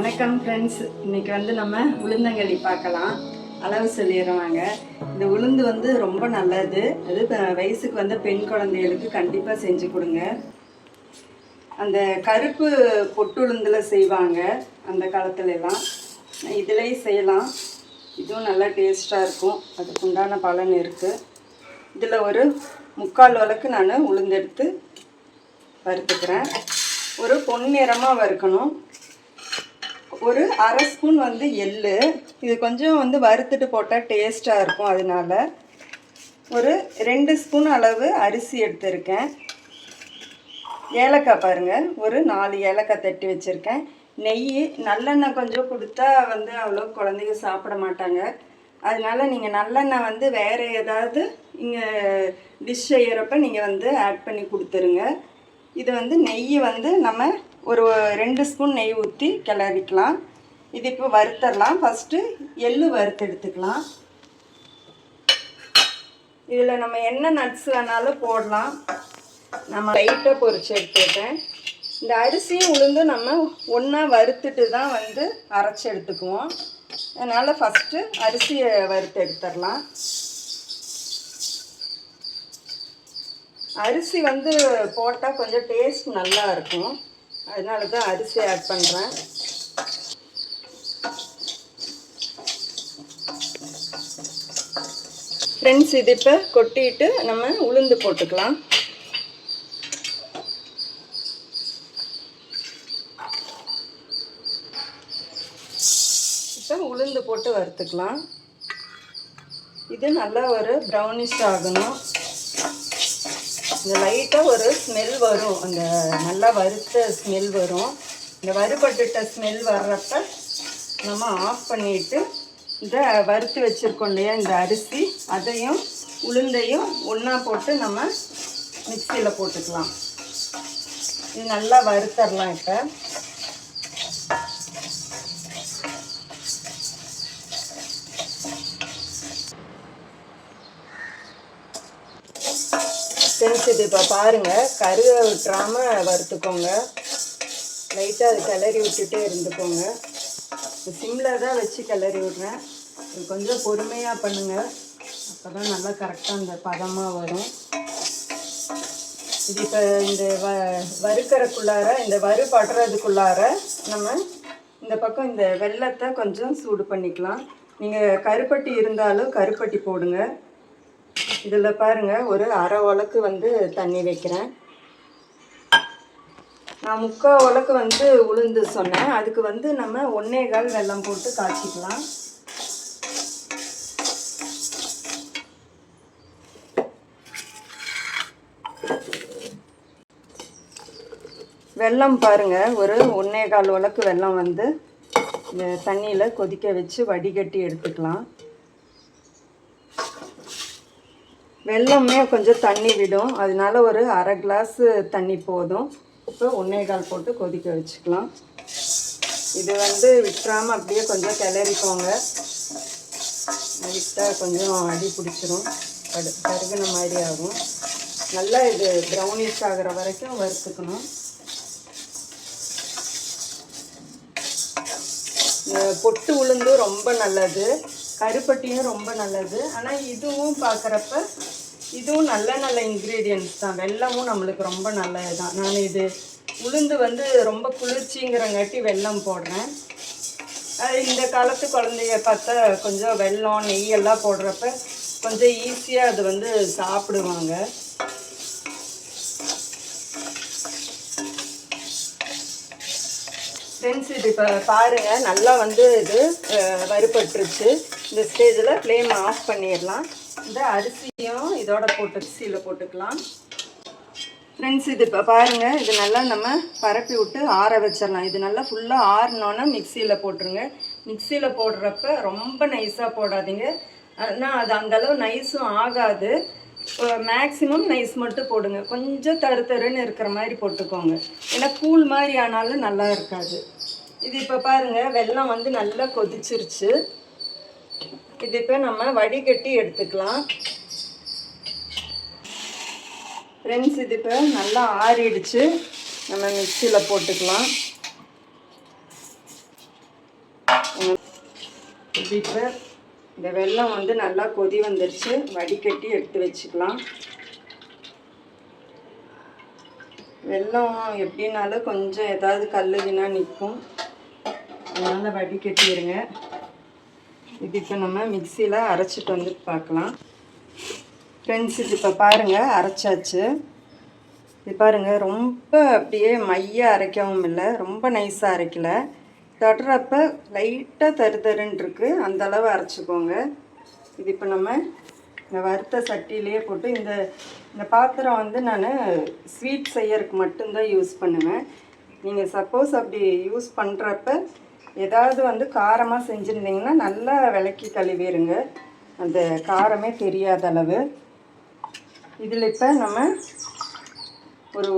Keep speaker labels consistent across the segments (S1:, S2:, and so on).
S1: வணக்கம் ஃப்ரெண்ட்ஸ் இன்னைக்கு வந்து நம்ம உளுந்தங்களி பார்க்கலாம். அளவு சொல்லிடுவாங்க இந்த உளுந்து வந்து ரொம்ப நல்லது. அது வயசுக்கு வந்த பெண் குழந்தைகளுக்கு கண்டிப்பாக செஞ்சு கொடுங்க. அந்த கருப்பு பொட்டுளுந்துல செய்வாங்க. அந்த காலத்துலலாம் இதுலேயும் செய்யலாம். இதுவும் நல்லா டேஸ்ட்டாக இருக்கும். அதுக்கு உண்டான பலன் இருக்குது இதில் ஒரு முக்கால் வழக்கு நான் உளுந்தெடுத்து வறுத்துக்கிறேன். ஒரு பொன்னிறமாக வறுக்கணும். ஒரு அரை ஸ்பூன் வந்து எள்ளு. இது கொஞ்சம் வந்து வறுத்துட்டு போட்டால் டேஸ்ட்டாக இருக்கும் அதனால. ஒரு ரெண்டு ஸ்பூன் அளவு அரிசி எடுத்திருக்கேன். ஏலக்காய் பாருங்கள் ஒரு நாலு ஏலக்காய் தட்டி வச்சுருக்கேன். நெய் நல்லெண்ணெய் கொஞ்சம் கொடுத்தா வந்து அவ்வளோ குழந்தைங்க சாப்பிட மாட்டாங்க. அதனால நீங்கள் நல்லெண்ணெய் வந்து வேறு ஏதாவது இங்கே டிஷ் செய்கிறப்ப நீங்கள் வந்து ஆட் பண்ணி கொடுத்துருங்க. இது வந்து நெய் வந்து நம்ம ஒரு ரெண்டு ஸ்பூன் நெய் ஊற்றி கிளறிக்கலாம். இது இப்போ வறுத்தரலாம். ஃபஸ்ட்டு எள்ளு வறுத்து எடுத்துக்கலாம். இதில் நம்ம என்ன நட்ஸ் வேணாலும் போடலாம். நம்ம லைட்டாக பொறிச்சு எடுத்துக்கிட்டேன் இந்த அரிசியும் உளுந்து நம்ம ஒன்றா வறுத்துட்டு தான் வந்து அரைச்சி எடுத்துக்குவோம். அதனால் ஃபஸ்ட்டு அரிசியை வறுத்து எடுத்துடலாம். அரிசி வந்து போட்டால் கொஞ்சம் டேஸ்ட் நல்லா இருக்கும். அதனால தான் அரிசி ஆட் பண்ணுறேன் ஃப்ரெண்ட்ஸ் இது இப்போ கொட்டிட்டு நம்ம உளுந்து போட்டுக்கலாம். இப்போ உளுந்து போட்டு வறுத்துக்கலாம். இது நல்லா ஒரு ப்ரௌனிஷ் ஆகணும். இந்த லைட்டாக ஒரு ஸ்மெல் வரும். அந்த நல்லா வறுத்த ஸ்மெல் வரும். இந்த வறுபட்டுட்ட ஸ்மெல் வர்றப்ப நம்ம ஆஃப் பண்ணிட்டு இந்த வறுத்து வச்சுருக்கோம் இல்லையா இந்த அரிசி. அதையும் உளுந்தையும் ஒன்றா போட்டு நம்ம மிக்சியில் போட்டுக்கலாம். இது நல்லா வறுத்தரலாம் இப்போ. ஃப்ரெண்ட்ஸ் இது இப்போ பாருங்கள் கருவை விட்டுறாமல் வறுத்துக்கோங்க. லைட்டாக அது கிளறி விட்டுட்டே இருந்துக்கோங்க. சிம்மில் தான் வச்சு கிளறி விட்றேன். இது கொஞ்சம் பொறுமையாக பண்ணுங்கள் அப்போ தான் நல்லா கரெக்டாக அந்த பதமாக வரும். இது இப்போ இந்த வ வறுக்கிறக்குள்ளார இந்த வறுபடுறதுக்குள்ளார நம்ம இந்த பக்கம் இந்த வெள்ளத்தை கொஞ்சம் சூடு பண்ணிக்கலாம். நீங்கள் கருப்பட்டி இருந்தாலும் கருப்பட்டி போடுங்க. இதில் பாருங்கள் ஒரு அரை உலக்கு வந்து தண்ணி வைக்கிறேன். நான் முக்கால் உலக்கு வந்து உளுந்து சொன்னேன். அதுக்கு வந்து நம்ம ஒன்னே கால் வெள்ளம் போட்டு காய்ச்சிக்கலாம். வெல்லம் பாருங்கள் ஒரு ஒன்னே கால் உலக்கு வெள்ளம் வந்து தண்ணியில் கொதிக்க வச்சு வடிகட்டி எடுத்துக்கலாம். வெல்லமே கொஞ்சம் தண்ணி விடும். அதனால ஒரு அரை கிளாஸ் தண்ணி போதும். இப்போ ஒன்றே கால் போட்டு கொதிக்க வச்சுக்கலாம். இது வந்து விட்டுறாமல் அப்படியே கொஞ்சம் கிளறிக்கோங்க. விட்டால் கொஞ்சம் அடி பிடிச்சிரும். கடு கருகின மாதிரி ஆகும். நல்லா இது ப்ரௌனிஷ் ஆகிற வரைக்கும் வறுத்துக்கணும். பொட்டு உளுந்து ரொம்ப நல்லது. கருப்பட்டியும் ரொம்ப நல்லது. ஆனால் இதுவும் பார்க்குறப்ப இதுவும் நல்ல நல்ல இன்க்ரீடியன்ட்ஸ் தான். வெல்லமும் நம்மளுக்கு ரொம்ப நல்லது தான் நான் இது உளுந்து வந்து ரொம்ப குளிர்ச்சிங்கிறங்காட்டி வெல்லம் போடுறேன். இந்த காலத்து குழந்தைய பார்த்தா கொஞ்சம் வெல்லம் நெய் எல்லாம் போடுறப்ப கொஞ்சம் ஈஸியாக அது வந்து சாப்பிடுவாங்க. ஃப்ரெண்ட்ஸ் இது இப்போ பாருங்கள் நல்லா வந்து இது வறுபட்டுருச்சு. இந்த ஸ்டேஜில் ஃப்ளேம் ஆஃப் பண்ணிடலாம். இந்த அரிசியும் இதோட போட்டு அரிசியில் போட்டுக்கலாம். ஃப்ரெண்ட்ஸ் இது இப்போ பாருங்கள் இது நல்லா நம்ம பரப்பி விட்டு ஆற வச்சிடலாம். இது நல்லா ஃபுல்லாக ஆறினோன்னா மிக்சியில் போட்டுருங்க. மிக்சியில் போடுறப்ப ரொம்ப நைஸாக போடாதீங்க. ஆனால் அது அந்தளவு நைஸும் ஆகாது. மேக்ஸிமம் நைஸ் மட்டும் போடுங்க. கொஞ்சம் தரு தருன்னு இருக்கிற மாதிரி போட்டுக்கோங்க. ஏன்னா கூழ் மாதிரி ஆனாலும் நல்லா இருக்காது. இது இப்போ பாருங்கள் வெல்லம் வந்து நல்லா கொதிச்சிருச்சு. இது இப்போ நம்ம வடிகட்டி எடுத்துக்கலாம். ஃப்ரெண்ட்ஸ் இது இப்போ நல்லா ஆறிடுச்சு. நம்ம மிக்சியில் போட்டுக்கலாம். இது இப்போ இந்த வெல்லம் வந்து நல்லா கொதி வந்துருச்சு. வடிகட்டி எடுத்து வச்சுக்கலாம். வெல்லம் எப்படின்னாலும் கொஞ்சம் ஏதாவது கல்லுதுன்னா நிற்கும். அதனால் வடிகட்டிடுங்க. இது இப்போ நம்ம மிக்சியில் அரைச்சிட்டு வந்து பார்க்கலாம். ஃப்ரெண்ட்ஸ் இது இப்போ பாருங்கள் அரைச்சாச்சு. இது பாருங்கள் ரொம்ப அப்படியே மைய அரைக்கவும் இல்லை ரொம்ப நைஸாக அரைக்கல. தடுறப்ப லைட்டாக தரு தருன்னு இருக்கு அந்த அளவு அரைச்சிக்கோங்க. இது இப்போ நம்ம இந்த வறுத்த சட்டியிலேயே போட்டு இந்த இந்த பாத்திரம் வந்து நான் ஸ்வீட் செய்யறதுக்கு மட்டும்தான் யூஸ் பண்ணுவேன். நீங்கள் சப்போஸ் அப்படி யூஸ் பண்ணுறப்ப ஏதாவது வந்து காரமாக செஞ்சுருந்தீங்கன்னா நல்லா விளக்கி கழுவிடுங்க அந்த காரமே தெரியாத அளவு. இதில் இப்போ நம்ம ஒரு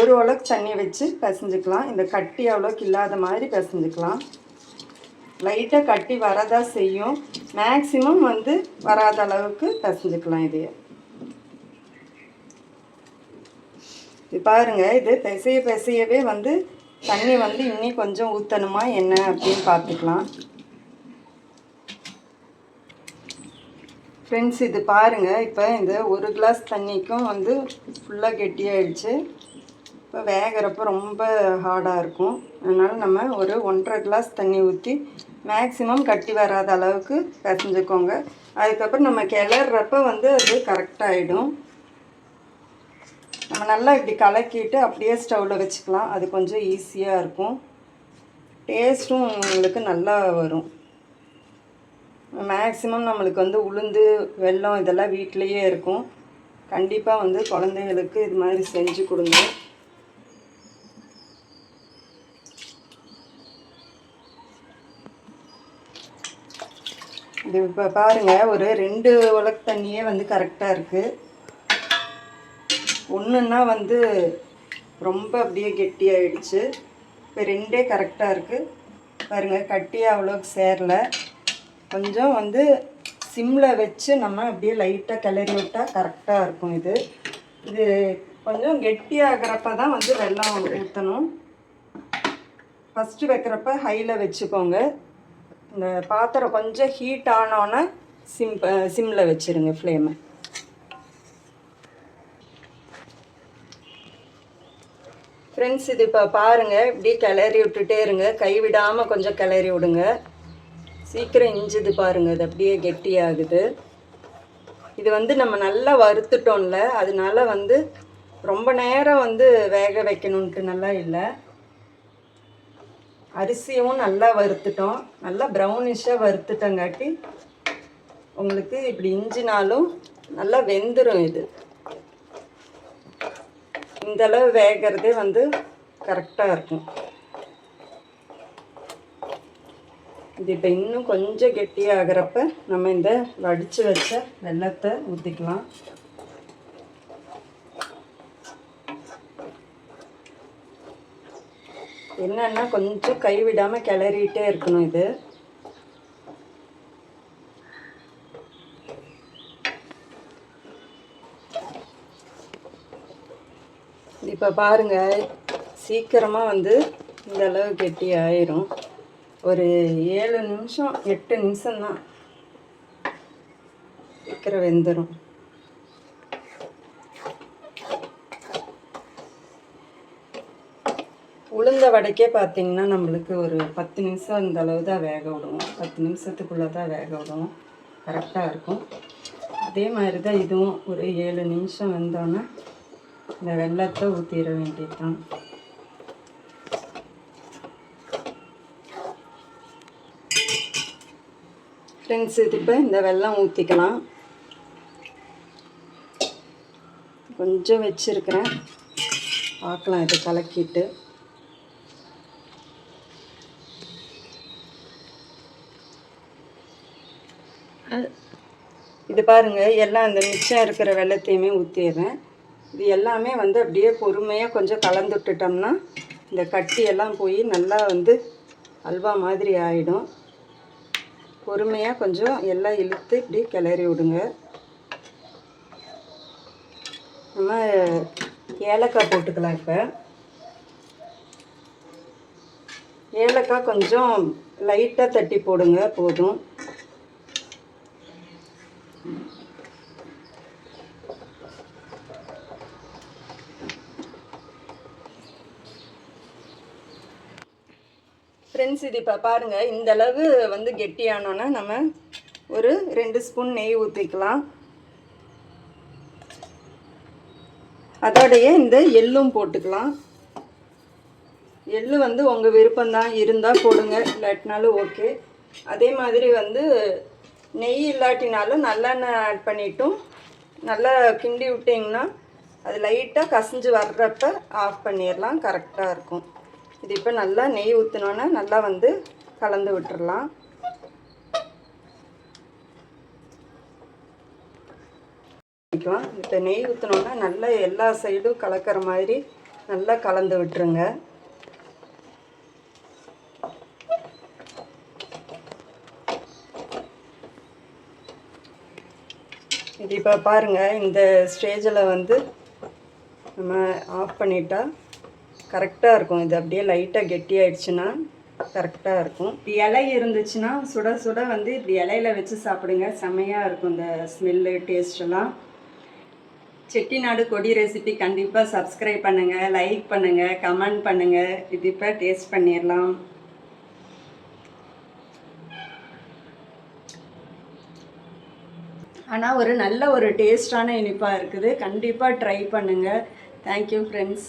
S1: ஒரு அளவுக்கு தண்ணி வச்சு பிசைஞ்சுக்கலாம். இந்த கட்டி அவ்வளோக்கு இல்லாத மாதிரி பிசைஞ்சுக்கலாம். லைட்டாக கட்டி வரதா செய்யும். மேக்ஸிமம் வந்து வராத அளவுக்கு பிசைஞ்சுக்கலாம் இதையே. இது பாருங்கள் இது பிசைய பிசையவே வந்து தண்ணி வந்து இன்னி கொஞ்சம் ஊற்றணுமா என்ன அப்படின்னு பார்த்துக்கலாம். ஃப்ரெண்ட்ஸ் இது பாருங்கள் இப்போ இந்த ஒரு கிளாஸ் தண்ணிக்கும் வந்து ஃபுல்லாக கெட்டியாயிடுச்சு. இப்போ வேகிறப்ப ரொம்ப ஹார்டாக இருக்கும். அதனால் நம்ம ஒரு ஒன்றரை கிளாஸ் தண்ணி ஊற்றி மேக்ஸிமம் கட்டி வராத அளவுக்கு பிசைஞ்சுக்கோங்க. அதுக்கப்புறம் நம்ம கிளறப்ப வந்து அது கரெக்டாகிடும் நம்ம நல்லா இப்படி கலக்கிட்டு அப்படியே ஸ்டவ்வில் வச்சுக்கலாம். அது கொஞ்சம் ஈஸியாக இருக்கும். டேஸ்ட்டும் உங்களுக்கு நல்லா வரும். மேக்ஸிமம் நம்மளுக்கு வந்து உளுந்து வெல்லம் இதெல்லாம் வீட்டிலையே இருக்கும். கண்டிப்பாக வந்து குழந்தைங்களுக்கு இது மாதிரி செஞ்சு கொடுங்க. இது இப்போ பாருங்கள் ஒரு ரெண்டு உலக்கு தண்ணியே வந்து கரெக்டாக இருக்குது ஒன்றுன்னா வந்து ரொம்ப அப்படியே கெட்டியாகிடுச்சு இப்போ ரெண்டே கரெக்டாக இருக்குது பாருங்கள் கட்டியாக அவ்வளோக்கு சேரல. கொஞ்சம் வந்து சிம்மில் வச்சு நம்ம அப்படியே லைட்டாக கிளறி விட்டால் கரெக்டாக இருக்கும் இது. இது கொஞ்சம் கெட்டியாகிறப்ப தான் வந்து வெள்ளம் ஊற்றணும் ஃபஸ்ட்டு வைக்கிறப்ப ஹையில் வச்சுக்கோங்க. இந்த பாத்திரம் கொஞ்சம் ஹீட் ஆனோன்னே சிம் சிம்மில் வச்சுருங்க ஃப்ளேமை ஃப்ரெண்ட்ஸ் இது இப்போ பாருங்கள் இப்படி கிளறி விட்டுட்டே இருங்க. கை விடாமல் கொஞ்சம் கிளறி விடுங்க. சீக்கிரம் இஞ்சுது பாருங்கள் அது அப்படியே கெட்டியாகுது. இது வந்து நம்ம நல்லா வறுத்துட்டோம்ல. அதனால வந்து ரொம்ப நேரம் வந்து வேக வைக்கணுன்ட்டு நல்லா இல்லை. அரிசியும் நல்லா வறுத்துட்டோம். நல்லா ப்ரௌனிஷாக வறுத்துட்டங்காட்டி உங்களுக்கு இப்படி இஞ்சினாலும் நல்லா வெந்துடும் இது. இந்தளவு வேகிறதே வந்து கரெக்டாக இருக்கும். இது இப்போ இன்னும் கொஞ்சம் கெட்டியாகிறப்ப நம்ம இந்த வடித்து வச்ச வெள்ளத்தை ஊற்றிக்கலாம் என்னன்னா கொஞ்சம் கைவிடாமல் கிளறிட்டே இருக்கணும் இது. இப்போ பாருங்கள் சீக்கிரமாக வந்து இந்த அளவு கெட்டி ஆயிரும். ஒரு ஏழு நிமிஷம் எட்டு நிமிஷம்தான் சீக்கிரம் வெந்துடும் உளுந்த வடைக்கே பார்த்தீங்கன்னா நம்மளுக்கு ஒரு பத்து நிமிஷம் இந்த அளவு தான் வேக விடுவோம் பத்து நிமிஷத்துக்குள்ளே தான் வேக விடுவோம் கரெக்டாக இருக்கும். அதே மாதிரி தான் இதுவும் ஒரு ஏழு நிமிஷம் வந்தோன்னே இந்த வெள்ளத்தை ஊற்றிட வேண்டியது தான் ஃப்ரெண்ட்ஸ் இது இப்போ இந்த வெள்ளம் ஊற்றிக்கலாம் கொஞ்சம் வச்சுருக்கிறேன். பார்க்கலாம் இதை கலக்கிட்டு. இது பாருங்க எல்லாம் இந்த மிச்சம் இருக்கிற வெள்ளத்தையுமே ஊற்றிடுறேன் இது எல்லாமே வந்து அப்படியே பொறுமையாக கொஞ்சம் கலந்து விட்டுட்டோம்னா இந்த கட்டியெல்லாம் போய் நல்லா வந்து அல்வா மாதிரி ஆகிடும் பொறுமையாக கொஞ்சம் எல்லாம் இழுத்து இப்படி கிளறி விடுங்க. நம்ம ஏலக்காய் போட்டுக்கலாம் இப்போ. ஏலக்காய் கொஞ்சம் லைட்டாக தட்டி போடுங்க போதும். ஃப்ரெண்ட்ஸ் இது இப்போ பாருங்கள் இந்த அளவு வந்து கெட்டியானோன்னா நம்ம ஒரு ரெண்டு ஸ்பூன் நெய் ஊற்றிக்கலாம் அதோடைய இந்த எள்ளும் போட்டுக்கலாம். எள்ளு வந்து உங்கள் விருப்பம்தான் இருந்தால் போடுங்க இல்லாட்டினாலும் ஓகே. அதே மாதிரி வந்து நெய் இல்லாட்டினாலும் நல்லெண்ணெய் ஆட் பண்ணிட்டும். நல்லா கிண்டி விட்டிங்கன்னா அது லைட்டாக கசிஞ்சு வர்றப்ப ஆஃப் பண்ணிடலாம் கரெக்டாக இருக்கும். இது இப்போ நல்லா நெய் ஊற்றினோன்னா நல்லா வந்து கலந்து விட்டுடலாம் இப்போ நெய் ஊற்றினோன்னா நல்லா எல்லா சைடும் கலக்கிற மாதிரி நல்லா கலந்து விட்டுருங்க. இது இப்போ பாருங்கள் இந்த ஸ்டேஜில் வந்து நம்ம ஆஃப் பண்ணிட்டா கரெக்டாக இருக்கும். இது அப்படியே லைட்டாக கெட்டியாயிடுச்சுன்னா கரெக்டாக இருக்கும். இப்படி இலை இருந்துச்சுன்னா சுட சுட வந்து இப்படி இலையில வச்சு சாப்பிடுங்க. செம்மையாக இருக்கும் இந்த ஸ்மெல்லு டேஸ்டெல்லாம் செட்டிநாடு கொடி ரெசிபி கண்டிப்பாக சப்ஸ்கிரைப் பண்ணுங்கள் லைக் பண்ணுங்கள் கமெண்ட் பண்ணுங்கள் இது இப்போ டேஸ்ட் பண்ணிடலாம். ஆனால் ஒரு நல்ல ஒரு டேஸ்டான இனிப்பாக இருக்குது. கண்டிப்பாக ட்ரை பண்ணுங்கள் தேங்க்யூ ஃப்ரெண்ட்ஸ்